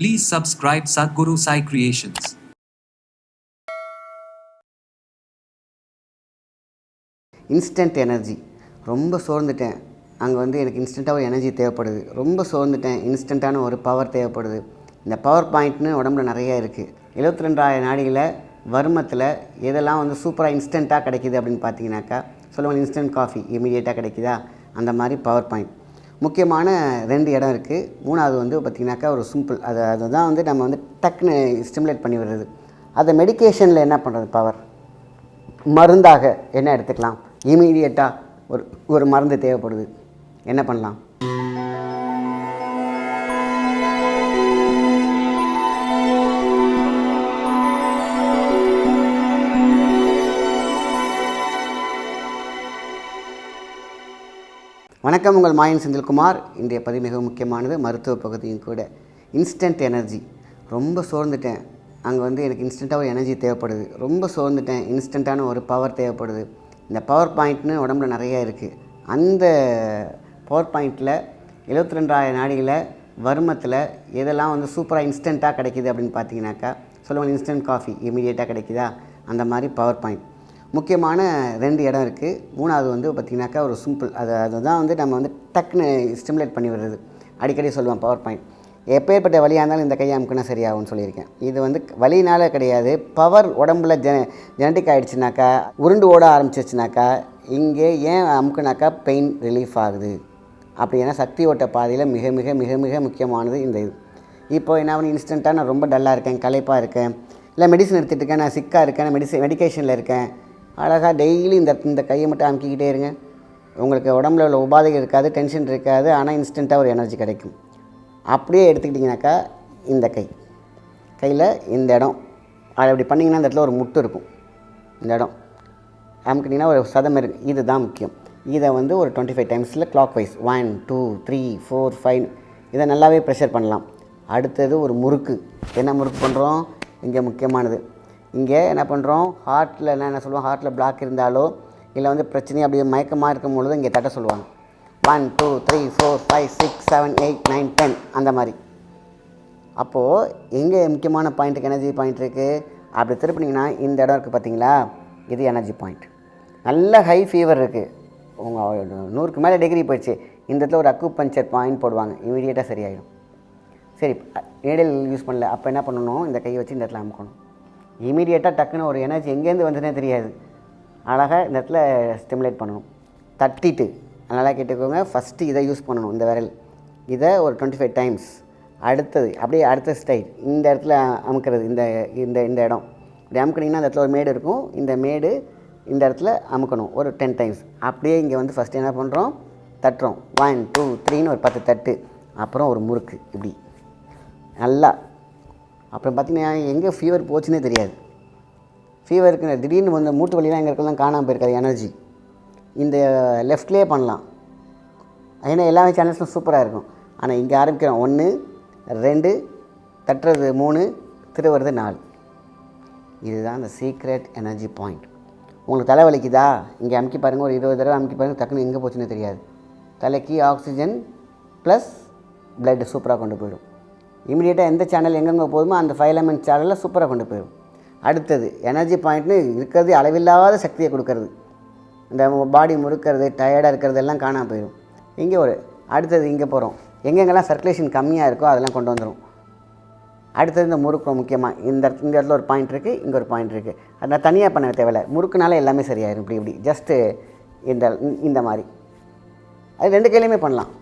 Please subscribe Sadhguru Sai Creations. Instant energy ரொம்ப சோர்ந்துட்டேன். அங்கே வந்து எனக்கு இன்ஸ்டண்ட்டாக ஒரு எனர்ஜி தேவைப்படுது. ரொம்ப சோர்ந்துட்டேன். இன்ஸ்டண்ட்டான ஒரு பவர் தேவைப்படுது. இந்த பவர் பாயிண்ட்னு உடம்புல நிறைய இருக்குது எழுபத்தி ரெண்டாயிரம் நாடிகளில் வருமத்தில் எதெல்லாம் வந்து சூப்பராக இன்ஸ்டண்ட்டாக கிடைக்கிது அப்படின்னு பார்த்தீங்கன்னாக்கா சொல்லுவாங்க இன்ஸ்டன்ட் காஃபி இமீடியட்டாக கிடைக்குதா? அந்த மாதிரி பவர் பாயிண்ட் முக்கியமான ரெண்டு இடம் இருக்குது மூணாவது வந்து பார்த்திங்கனாக்கா ஒரு சிம்பிள் அது அதுதான் வந்து நம்ம வந்து டக்குன்னு ஸ்டிமுலேட் பண்ணி விடுறது. அதை மெடிக்கேஷனில் என்ன பண்ணுறது பவர் மருந்தாக என்ன எடுத்துக்கலாம்? இமீடியட்டாக ஒரு ஒரு மருந்து தேவைப்படுது. என்ன பண்ணலாம்? வணக்கம் உங்கள் மாயன் செந்தில்குமார். இன்றைய பதிவு மிக முக்கியமானது. மருத்துவ பகுதியும் கூட. இன்ஸ்டன்ட் எனர்ஜி ரொம்ப சோர்ந்துட்டேன். அங்கே வந்து எனக்கு இன்ஸ்டண்ட்டாக ஒரு எனர்ஜி தேவைப்படுது. ரொம்ப சோர்ந்துட்டேன். இன்ஸ்டண்ட்டான ஒரு பவர் தேவைப்படுது. இந்த பவர் பாயிண்ட்னு உடம்புல நிறைய இருக்குது அந்த பவர் பாயிண்ட்டில் எழுபத்தி ரெண்டாயிரம் நாடிகளில் வருமத்தில் எதெல்லாம் வந்து சூப்பராக இன்ஸ்டண்ட்டாக கிடைக்கிது அப்படின்னு பார்த்தீங்கன்னாக்கா சொல்லுவாங்க இன்ஸ்டன்ட் காஃபி இமீடியட்டாக கிடைக்குதா? அந்த மாதிரி பவர் பாயிண்ட் முக்கியமான ரெண்டு இடம் இருக்குது மூணாவது வந்து பார்த்திங்கனாக்கா ஒரு சிம்பிள் அது அதுதான் வந்து நம்ம வந்து டக்குன்னு ஸ்டிமுலேட் பண்ணி விடுறது. அடிக்கடி சொல்லுவேன் பவர் பாயிண்ட் எப்பேற்பட்ட வழியாக இருந்தாலும் இந்த கையை அமுக்குனா சரியாகும்னு சொல்லியிருக்கேன். இது வந்து வலினால கிடையாது. பவர் உடம்புல ஜெ ஜெனட்டிக் ஆகிடுச்சுனாக்கா உருண்டு ஓட ஆரம்பிச்சிச்சுனாக்கா இங்கே ஏன் அமுக்குனாக்கா பெயின் ரிலீஃப் ஆகுது? அப்படி ஏன்னா சக்தி ஓட்ட பாதையில் மிக மிக மிக மிக முக்கியமானது இந்த இது. இப்போ என்ன இன்ஸ்டண்ட்டாக நான் ரொம்ப டல்லாக இருக்கேன் களைப்பாக இருக்கேன். இல்லை மெடிசன் எடுத்துகிட்டு இருக்கேன் நான் சிக்காக இருக்கேன் நான் மெடிசன் மெடிக்கேஷனில் இருக்கேன். அழகாக டெய்லி இந்த இந்த கையை மட்டும் அமுக்கிக்கிட்டே இருங்க. உங்களுக்கு உடம்புல உள்ள உபாதைகள் இருக்காது டென்ஷன் இருக்காது ஆனால் இன்ஸ்டண்ட்டாக ஒரு எனர்ஜி கிடைக்கும். அப்படியே எடுத்துக்கிட்டிங்கனாக்கா இந்த கை. கையில் இந்த இடம். அதை அப்படி பண்ணிங்கன்னா இந்த இடத்துல ஒரு முட்டு இருக்கும். இந்த இடம். அமுக்கிட்டிங்கன்னா ஒரு சதம் இருக்கு. இதுதான் முக்கியம். இதை வந்து ஒரு டுவெண்ட்டி ஃபைவ் டைம்ஸில் clockwise one two three four five இதை நல்லாவே ப்ரெஷர் பண்ணலாம். அடுத்தது ஒரு முறுக்கு. என்ன முறுக்கு பண்ணுறோம் இங்கே முக்கியமானது. இங்கே என்ன பண்ணுறோம் ஹார்ட்டில் என்ன என்ன சொல்லுவோம் ஹார்ட்டில் பிளாக் இருந்தாலோ இல்லை வந்து பிரச்சனை அப்படியே மயக்கமாக இருக்கும் பொழுது இங்கே தட்ட சொல்லுவாங்க. One two three four five six seven eight nine ten அந்த மாதிரி. அப்போது எங்கே முக்கியமான பாயிண்ட்டுக்கு எனர்ஜி பாயிண்ட் இருக்குது அப்படி திருப்பினீங்கன்னா இந்த இடம் இருக்குது பார்த்தீங்களா? இது எனர்ஜி பாயிண்ட் நல்ல ஹை ஃபீவர் இருக்குது உங்கள் நூறுக்கு மேலே டிகிரி போயிடுச்சு. இந்த இடத்துல ஒரு அக்கு பஞ்சர் பாயிண்ட் போடுவாங்க இமீடியட்டாக சரியாயிடும். சரி நீடல் யூஸ் பண்ணல. அப்போ என்ன பண்ணணும்? இந்த கையை வச்சு இந்த இடத்துல அமுக்கணும். இமீடியட்டாக டக்குன்னு ஒரு எனர்ஜி எங்கேருந்து வந்ததுனே தெரியாது. அழகாக இந்த இடத்துல ஸ்டிமுலேட் பண்ணணும். தட்டிட்டு நல்லா கேட்டுக்கோங்க. ஃபஸ்ட்டு இதை யூஸ் பண்ணணும் இந்த விரல். இதை ஒரு டுவெண்ட்டி ஃபைவ் டைம்ஸ் அடுத்தது அப்படியே அடுத்த ஸ்டைல் இந்த இடத்துல அமுக்கிறது இந்த இந்த இந்த இடம். இப்படி அமுக்குனிங்கன்னா அந்த இடத்துல ஒரு மேடு இருக்கும். இந்த மேடு இந்த இடத்துல அமுக்கணும் ஒரு டென் டைம்ஸ் அப்படியே இங்கே வந்து ஃபஸ்ட்டு என்ன பண்ணுறோம் தட்டுறோம். ஒன் டூ த்ரீன்னு ஒரு பத்து தட்டு. அப்புறம் ஒரு முறுக்கு இப்படி. நல்லா அப்புறம் பார்த்திங்கன்னா எங்கே ஃபீவர் போச்சுன்னே தெரியாது. ஃபீவருக்கு திடீர்னு வந்து மூட்டு வலிலாம் எங்கே இருக்கலாம் காணாமல் போயிருக்காது எனர்ஜி இந்த லெஃப்ட்லேயே பண்ணலாம். ஏன்னா எல்லாமே சேனல்ஸும் சூப்பராக இருக்கும். ஆனால் இங்கே ஆரம்பிக்கிறோம். ஒன்று ரெண்டு தட்டுறது மூணு திருவுறது நாலு. இதுதான் இந்த சீக்ரெட் எனர்ஜி பாயிண்ட் உங்களுக்கு தலை வலிக்குதா? இங்கே அமுக்கி பாருங்கள் ஒரு இருபது தடவை அமுக்கி பாருங்கள் டக்குன்னு எங்கே போச்சுன்னு தெரியாது. தலைக்கு ஆக்சிஜன் ப்ளஸ் ப்ளட் சூப்பராக கொண்டு போயிடும். இமீடியட்டாக எந்த சேனல் எங்கெங்கே போதுமோ அந்த ஃபைவ் எலமெண்ட் சேனலில் சூப்பராக கொண்டு போயிடும் அடுத்தது எனர்ஜி பாயிண்ட்னு இருக்கிறது அளவில்லாத சக்தியை கொடுக்கறது. இந்த பாடி முறுக்கிறது டயர்டாக இருக்கிறது எல்லாம் காணாமல் போயிடும் இங்கே ஒரு அடுத்தது இங்கே போகிறோம் எங்கெங்கெல்லாம் சர்க்குலேஷன் கம்மியாக இருக்கோ அதெல்லாம் கொண்டு வந்துடும் அடுத்தது இந்த முறுக்கு முக்கியமாக இந்த இந்த இடத்துல ஒரு பாயிண்ட் இருக்குது இங்கே ஒரு பாயிண்ட் இருக்குது அது நான் தனியாக பண்ண தேவையில்ல. முறுக்குனால எல்லாமே சரியாயிடும் இப்படி இப்படி. ஜஸ்ட்டு இந்த இந்த மாதிரி. அது ரெண்டு கையிலையுமே பண்ணலாம்.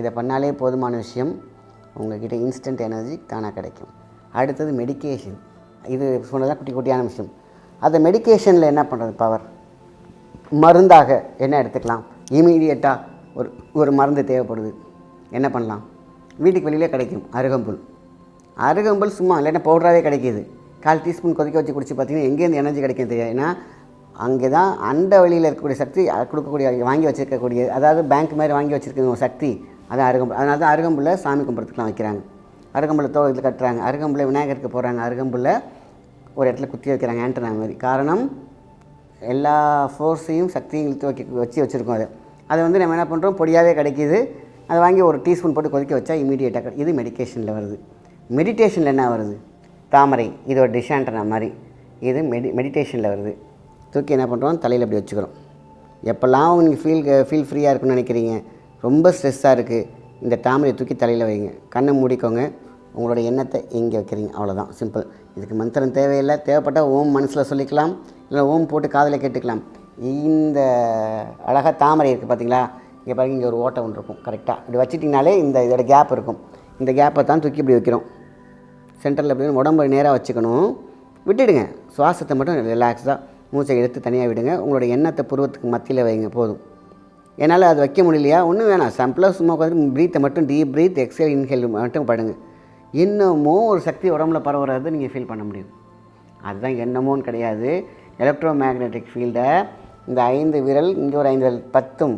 இதை பண்ணாலே போதுமான விஷயம். உங்ககிட்ட இன்ஸ்டன்ட் எனர்ஜி தானாக கிடைக்கும். அடுத்தது மெடிக்கேஷன் இது சொன்னதான் குட்டி குட்டியான விஷயம். அந்த மெடிக்கேஷனில் என்ன பண்ணுறது பவர் மருந்தாக என்ன எடுத்துக்கலாம்? இமீடியட்டாக ஒரு ஒரு மருந்து தேவைப்படுது. என்ன பண்ணலாம்? வீட்டுக்கு வெளியிலே கிடைக்கும். அருகம்புல். அருகம்புல் சும்மா இல்லைன்னா பவுடராகவே கிடைக்கிது. கால் டீஸ்பூன் கொதிக்க வச்சு குடிச்சு பார்த்தீங்கன்னா எங்கேருந்து எனர்ஜி கிடைக்கும் தெரியாது. ஏன்னா அங்கே தான் அண்ட வழியில் இருக்கக்கூடிய சக்தி கொடுக்கக்கூடிய வாங்கி வச்சிருக்கக்கூடிய அதாவது பேங்க் மாதிரி வாங்கி வச்சுருக்க சக்தி அது அருகம்புல் அதனால தான் அருகம்புல்லை சாமி கும்பிட்றதுக்குலாம் வைக்கிறாங்க. அருகம்புல்லை தோ இதில் கட்டுறாங்க. அருகம்புல்லை விநாயகருக்கு போகிறாங்க அருகம்புல்லை ஒரு இடத்துல குத்தி வைக்கிறாங்க. ஆண்டனா மாதிரி. காரணம் எல்லா ஃபோர்ஸையும் சக்தியும் இழுத்து வைக்க வச்சு வச்சுருக்கோம் அதை. அதை வந்து நம்ம என்ன பண்ணுறோம் பொடியாகவே கிடைக்கிது. அதை வாங்கி ஒரு டீஸ்பூன் போட்டு கொதிக்க வச்சா இமீடியட்டாக இது மெடிடேஷனில் வருது. மெடிடேஷனில் என்ன வருது? தாமரை. இது ஒரு டிஷாண்டனா மாதிரி. இது மெடி மெடிடேஷனில் வருது. தூக்கி என்ன பண்ணுறோம் தலையில் அப்படி வச்சுக்கிறோம். எப்போல்லாம் நீங்கள் ஃபீல் ஃபீல் ஃப்ரீயாக இருக்குன்னு நினைக்கிறீங்க? ரொம்ப ஸ்ட்ரெஸ்ஸாக இருக்குது இந்த தாமரையை தூக்கி தலையில் வைங்க. கண்ணை மூடிக்கோங்க. உங்களோட எண்ணத்தை இங்கே வைக்கிறீங்க. அவ்வளோதான் சிம்பிள் இதுக்கு மந்திரம் தேவையில்லை. தேவைப்பட்டால் ஓம் மனசில் சொல்லிக்கலாம். இல்லை ஓம் போட்டு காதில் கேட்டுக்கலாம். இந்த அழகாக தாமரை இருக்குது பார்த்தீங்களா இங்கே பாருங்க இங்கே ஒரு ஓட்டை ஒன்று இருக்கும். கரெக்டாக இப்படி வச்சுட்டிங்கனாலே இந்த இதோட கேப் இருக்கும். இந்த கேப்பை தான் தூக்கி இப்படி வைக்கிறோம். சென்டரில் எப்படி உடம்பு நேராக வச்சுக்கணும். விட்டுடுங்க. சுவாசத்தை மட்டும் ரிலாக்ஸாக மூச்சை எடுத்து தனியாக விடுங்க. உங்களோட எண்ணத்தை புருவத்துக்கு மத்தியில் வைங்க. போதும். என்னால் அது வைக்க முடியலையா? ஒன்றும் வேணாம். சிம்பிளாக சும்மா உட்காந்து ப்ரீத்தை மட்டும் டீப் ப்ரீத் எக்ஸேல் இன்ஹேல் மட்டும் படுங்க. என்னமோ ஒரு சக்தி உடம்புல பரவுறது நீங்கள் ஃபீல் பண்ண முடியும். அதுதான் என்னமோன்னு கிடையாது. எலக்ட்ரோ மேக்னெட்டிக் ஃபீல்டை இந்த ஐந்து விரல் இங்கே ஒரு ஐந்து விரல் பத்தும்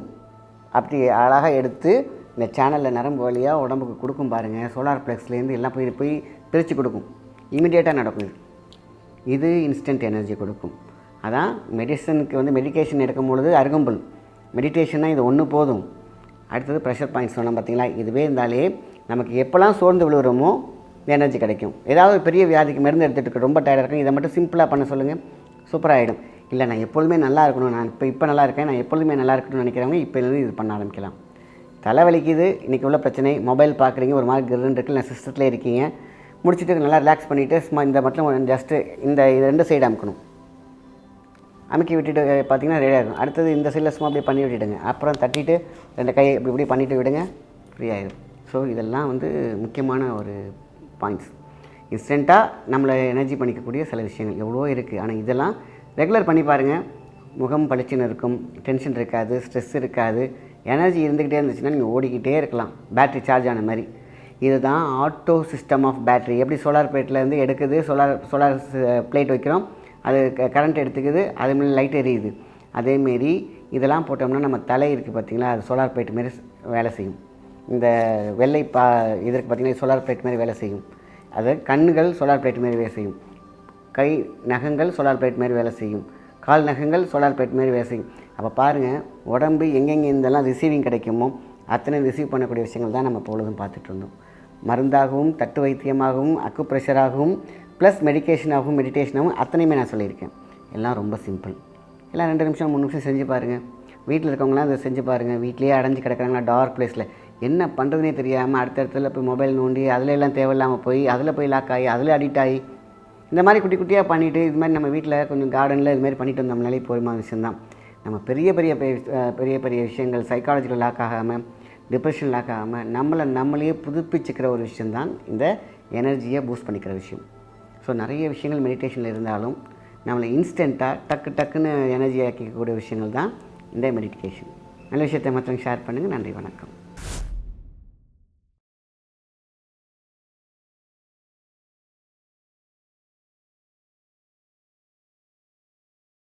அப்படி அழகாக எடுத்து இந்த சேனலில் நரம்பு வழியாக உடம்புக்கு கொடுக்கும் பாருங்கள் சோலார் ப்ளெக்ஸ்லேருந்து எல்லாம் போய் போய் பிரித்து கொடுக்கும். இமிடியேட்டாக நடக்கும் இது. இது இன்ஸ்டன்ட் எனர்ஜி கொடுக்கும். அதான் மெடிசனுக்கு வந்து மெடிகேஷன் எடுக்கும் பொழுது அருகம்புல். மெடிடேஷனாக இது ஒன்று போதும். அடுத்தது ப்ரெஷர் பாயிண்ட்ஸ் சொன்னோம் பார்த்தீங்களா? இதுவே இருந்தாலே நமக்கு எப்போல்லாம் சோர்ந்து விழுகிறோமோ எனர்ஜி கிடைக்கும். ஏதாவது பெரிய வியாதிக்கு மருந்து எடுத்துகிட்டு ரொம்ப டயர்டாக இருக்கும் இதை மட்டும் சிம்பிளாக பண்ண சொல்லுங்கள் சூப்பராகிடும் இல்லை நான் எப்பொழுதுமே நல்லா இருக்கணும். நான் இப்போ இப்போ நல்லா இருக்கேன். நான் எப்பொழுதுமே நல்லா இருக்கணும்னு நினைக்கிறவங்க இப்போலேருந்து இது பண்ண ஆரம்பிக்கலாம். தலைவலிக்குது இன்றைக்கி உள்ள பிரச்சனை. மொபைல் பார்க்குறீங்க ஒரு மாதிரி கிருன்னு இருக்குது நான் சிஸ்டத்தில் இருக்கீங்க. முடிச்சுட்டு நல்லா ரிலாக்ஸ் பண்ணிவிட்டு சும்மா இந்த மட்டும் ஜஸ்ட்டு இந்த இது ரெண்டு சைடு அமுக்கணும். அமுக்கி விட்டுட்டு பார்த்தீங்கன்னா ரெடி ஆகிடும் அடுத்தது இந்த சைடில் சும்மா அப்படியே பண்ணி விட்டுடுங்க. அப்புறம் தட்டிட்டு ரெண்டு கை இப்படி இப்படி பண்ணிவிட்டு விடுங்க. ஃப்ரீ ஆகிடும் ஸோ இதெல்லாம் வந்து முக்கியமான ஒரு பாயிண்ட்ஸ் இன்ஸ்டண்ட்டாக நம்மளை எனர்ஜி பண்ணிக்கக்கூடிய சில விஷயங்கள். எவ்வளோ இருக்குது ஆனால் இதெல்லாம் ரெகுலர் பண்ணி பாருங்கள் முகம் பளிச்சுன்னு இருக்கும். டென்ஷன் இருக்காது. ஸ்ட்ரெஸ் இருக்காது. எனர்ஜி இருந்துக்கிட்டே இருந்துச்சுன்னா நீங்கள் ஓடிக்கிட்டே இருக்கலாம். பேட்ரி சார்ஜ் ஆன மாதிரி. இதுதான் ஆட்டோ சிஸ்டம் ஆஃப் பேட்ரி எப்படி சோலார் பிளேட்லேருந்து எடுக்குது? சோலார் சோலார் பிளேட் வைக்கிறோம். அது கரண்ட் எடுத்துக்குது அது மாதிரி லைட் எரியுது. அதேமாரி இதெல்லாம் போட்டோம்னா நம்ம தலை இருக்குது பார்த்தீங்களா அது சோலார் பிளேட் மாரி வேலை செய்யும். இந்த வெள்ளை பா இதற்கு பார்த்தீங்கன்னா சோலார் பிளேட் மாதிரி வேலை செய்யும். அது கண்ணுகள் சோலார் பிளேட் மாதிரி வேலை செய்யும். கை நகங்கள் சோலார் பிளேட் மாதிரி வேலை செய்யும். கால் நகங்கள் சோலார் பிளேட் மாதிரி வேலை செய்யும். அப்போ பாருங்கள் உடம்பு எங்கெங்கே இருந்தெல்லாம் ரிசீவிங் கிடைக்குமோ அத்தனை ரிசீவ் பண்ணக்கூடிய விஷயங்கள் தான் நம்ம பொழுதும் பார்த்துட்டு இருந்தோம். மருந்தாகவும் தட்டு வைத்தியமாகவும் அக்கு ப்ரெஷராகவும் ப்ளஸ் மெடிக்கேஷனாகவும் மெடிடேஷனாகவும் அத்தனையுமே நான் சொல்லியிருக்கேன். எல்லாம் ரொம்ப சிம்பிள் எல்லாம் ரெண்டு நிமிஷம் மூணு நிமிஷம் செஞ்சு பாருங்கள் வீட்டில் இருக்கவங்களாம் அதை செஞ்சு பாருங்கள் வீட்லேயே அடைஞ்சு கிடக்குறாங்களா டார்க் பிளேஸில் என்ன பண்ணுறதுனே தெரியாமல் அடுத்த இடத்துல போய் மொபைல் நோண்டி அதில் எல்லாம் தேவையில்லாமல் போய் அதில் போய் லாக் ஆகி அதில் அடிக்ட் ஆகி இந்த மாதிரி குட்டி குட்டியாக பண்ணிவிட்டு இது மாதிரி நம்ம வீட்டில் கொஞ்சம் கார்டனில் இது மாதிரி பண்ணிட்டு வந்தோம்னாலே போதுமான விஷயந்தான் நம்ம பெரிய பெரிய பெரிய- பெரிய பெரிய விஷயங்கள் சைக்காலஜியில் லாக் ஆகாமல் டிப்ரெஷன் லாக் ஆகாமல் நம்மளை நம்மளையே புதுப்பிச்சுக்கிற ஒரு விஷயந்தான் இந்த எனர்ஜியை பூஸ்ட் பண்ணிக்கிற விஷயம். ஸோ நிறைய விஷயங்கள் மெடிடேஷனில் இருந்தாலும் நம்மளை இன்ஸ்டண்ட்டாக டக்கு டக்குன்னு எனர்ஜி ஆக்கிக்கக்கூடிய விஷயங்கள் தான் இந்த மெடிடேஷன் நல்ல விஷயத்தை மற்றவங்க ஷேர் பண்ணுங்கள் நன்றி வணக்கம்.